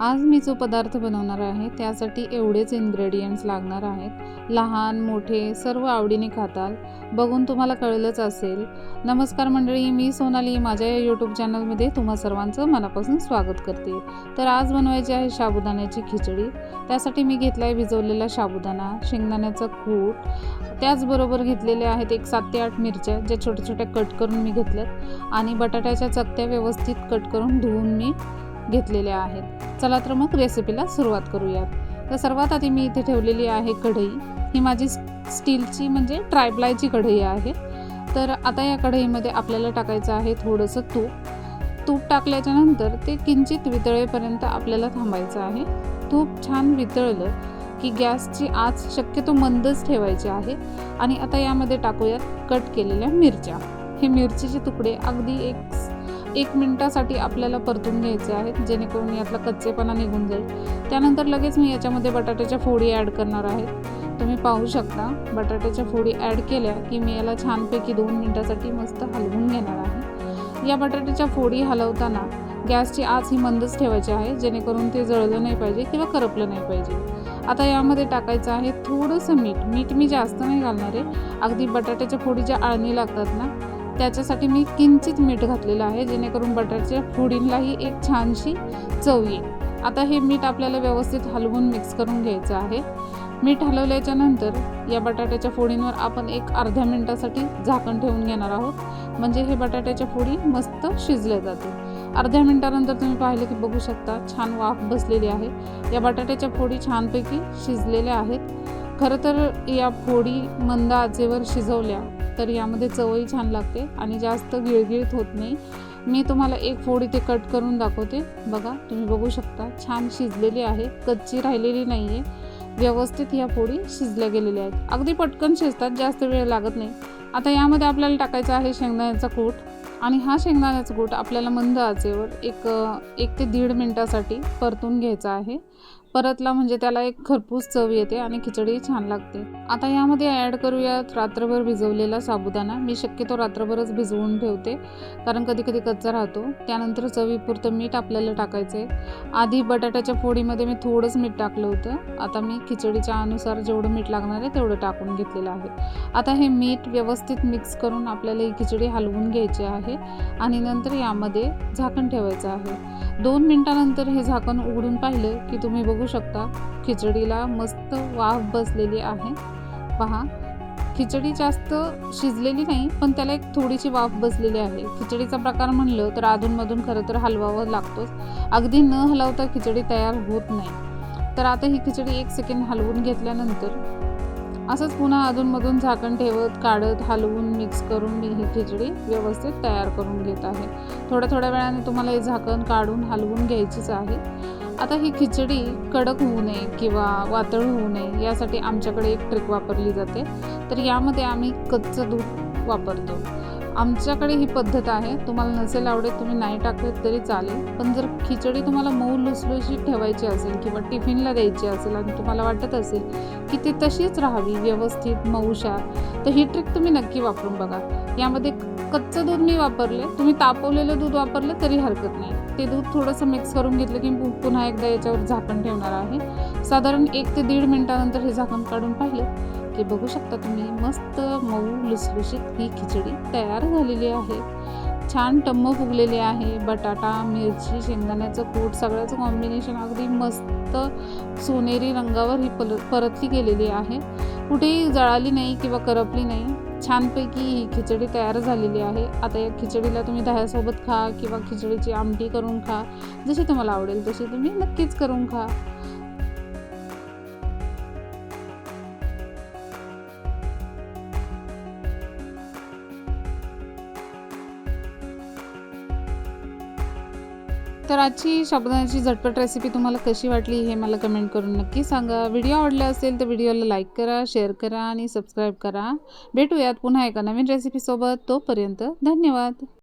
आज मी जो पदार्थ बनवणार आहे त्यासाठी एवढेच इन्ग्रेडियंट्स लागणार आहेत. लहान मोठे सर्व आवडीने खाताल. बघून तुम्हाला कळलंच असेल. नमस्कार मंडळी मी सोनाली. माझ्या या यूट्यूब चॅनलमध्ये तुम्हा सर्वांचं मनापासून स्वागत करते. तर आज बनवायची आहे साबुदाण्याची खिचडी. त्यासाठी मी घेतला आहे भिजवलेला साबुदाणा शेंगदाण्याचं कूट. त्याचबरोबर घेतलेले आहेत एक सात ते आठ मिरच्या ज्या छोट्या छोट्या कट करून मी घेतल्यात. आणि बटाट्याच्या चकत्या व्यवस्थित कट करून धुवून मी घेतलेल्या आहेत. चला तर मग रेसिपीला सुरुवात करूयात. तर सर्वात आधी मी इथे ठेवलेली आहे कढई. ही माझी स्टीलची म्हणजे ट्रायप्लायची कढई आहे. तर आता या कढईमध्ये आपल्याला टाकायचं आहे थोडंसं तूप. तूप टाकल्याच्या नंतर ते किंचित वितळेपर्यंत आपल्याला थांबायचं आहे. तूप छान वितळलं की गॅसची आच शक्यतो मंदच ठेवायची आहे. आणि आता यामध्ये टाकूयात कट केलेल्या मिरच्या. हे मिरचीचे तुकडे अगदी एक एक मिनटासाठी आपल्याला परतून घ्यायचे आहेत जेणेकरून यातला कच्चेपणा निघून जाईल. त्यानंतर लगेच मी याच्यामध्ये बटाट्याच्या फोडी ॲड करणार आहे. तुम्ही पाहू शकता बटाट्याच्या फोडी ॲड केल्या की मी याला छानपैकी दोन मिनटासाठी मस्त हलवून घेणार आहे. या बटाट्याच्या फोडी हलवताना गॅसची आच ही मंदच ठेवायची आहे जेणेकरून ते जळलं नाही पाहिजे किंवा करपलं नाही पाहिजे. आता यामध्ये टाकायचं आहे थोडंसं मीठ. मीठ मी जास्त नाही घालणार आहे. अगदी बटाट्याच्या फोडी ज्या आळणी लागतात ना त्याच्यासाठी मी किंचित मीठ घातलेलं आहे जेणेकरून बटरच्या फोडींलाही एक छानशी चव येईल. आता हे मीठ आपल्याला व्यवस्थित हलवून मिक्स करून घ्यायचं आहे. मीठ हलवल्याच्या नंतर या बटाट्याच्या फोडींवर आपण एक अर्ध्या मिनटासाठी झाकण ठेवून घेणार आहोत. म्हणजे हे बटाट्याच्या फोडी मस्त शिजल्या जातील. अर्ध्या मिनटानंतर तुम्ही पाहिलं की बघू शकता छान वाफ बसलेली आहे. या बटाट्याच्या फोडी छानपैकी शिजलेल्या आहेत. खरं तर या फोडी मंद आचेवर शिजवल्या तर यामध्ये चवही छान लागते आणि जास्त गिळगिळत होत नाही. मी तुम्हाला एक फोड इथे कट करून दाखवते. बघा तुम्ही बघू शकता छान शिजलेली आहे कच्ची राहिलेली नाही आहे व्यवस्थित या फोडी शिजल्या गेलेल्या आहेत. अगदी पटकन शिजतात जास्त वेळ लागत नाही. आता यामध्ये आपल्याला टाकायचं आहे शेंगदाण्याचा कूट आणि हा शेंगदाण्याचा कूट आपल्याला मंद आचेवर एक एक ते दीड मिनटासाठी परतून घ्यायचा आहे. परतला म्हणजे त्याला एक खरपूस चव येते आणि खिचडी छान लागते. आता यामध्ये ॲड करूयात रात्रभर भिजवलेला साबुदाणा. मी शक्यतो रात्रभरच भिजवून ठेवते कारण कधी कधी कच्चा राहतो. त्यानंतर चवीपुरतं मीठ आपल्याला टाकायचं आहे आधी बटाट्याच्या फोडीमध्ये मी थोडंच मीठ टाकलं होतं. आता मी खिचडीच्या अनुसार जेवढं मीठ लागणार आहे तेवढं टाकून घेतलेलं आहे. आता हे मीठ व्यवस्थित मिक्स करून आपल्याला ही खिचडी हलवून घ्यायची आहे आणि नंतर यामध्ये झाकण ठेवायचं आहे. दोन मिनटानंतर हे झाकण उघडून पाहिलं की तुम्ही बघू शकता खिचडीला मस्त वाफ बसलेली आहे. पहा खिचडी जास्त शिजलेली नाही पण त्याला एक थोडीशी वाफ बसलेली आहे. खिचडीचा प्रकार म्हणलं तर अधूनमधून खरं तर हलवावं लागतोच. अगदी न हलवता खिचडी तयार होत नाही. तर आता ही खिचडी एक सेकंड हलवून घेतल्यानंतर असंच पुन्हा अधूनमधून झाकण ठेवत काढत हलवून मिक्स करून मी ही खिचडी व्यवस्थित तयार करून घेत आहे. थोड्या थोड्या वेळाने तुम्हाला हे झाकण काढून हलवून घ्यायचीच आहे. आता ही खिचडी कडक होऊ नये किंवा वातळ होऊ नये यासाठी आमच्याकडे एक ट्रिक वापरली जाते. तर यामध्ये आम्ही कच्चं दूध वापरतो. आमच्याकडे ही पद्धत आहे. तुम्हाला नसेल आवडेल तुम्ही नाही टाकलेत तरी चालेल. पण जर खिचडी तुम्हाला मऊ लुसलुशीत ठेवायची असेल किंवा टिफिनला द्यायची असेल आणि तुम्हाला वाटत असेल की ती तशीच राहावी व्यवस्थित मऊशार तर ही ट्रिक तुम्ही नक्की वापरून बघा. यामध्ये कच्चं दूध मी वापरले तुम्ही तापवलेलं दूध वापरलं तरी हरकत नाही. ते दूध थोडंसं मिक्स करून घेतलं की मी पुन्हा एकदा याच्यावर झाकण ठेवणार आहे. साधारण एक ते दीड मिनटानंतर हे झाकण काढून पाहिलं की बघू शकता तुम्ही मस्त मऊ लुसलुशीत ही खिचडी तयार झालेली आहे. छान टम्म फुगलेले आहे. बटाटा मिरची शेंगदाण्याचं कूट सगळ्याचं कॉम्बिनेशन अगदी मस्त सोनेरी रंगावर ही पल परतली गेलेली आहे. कुठेही जळाली नाही किंवा करपली नाही. छानपैकी ही खिचडी तयार झालेली आहे. आता या खिचडीला तुम्ही दह्यासोबत खा किंवा खिचडीची आमटी करून खा जशी तुम्हाला आवडेल तशी तुम्ही नक्कीच करून खा. तर आजची साबुदाण्याची झटपट रेसिपी तुम्हाला कशी वाटली हे मला कमेंट करून नक्की सांगा. व्हिडिओ आवडला असेल तर व्हिडिओला लाईक करा शेअर करा आणि सबस्क्राईब करा. भेटूयात पुन्हा एका नवीन रेसिपीसोबत तोपर्यंत धन्यवाद.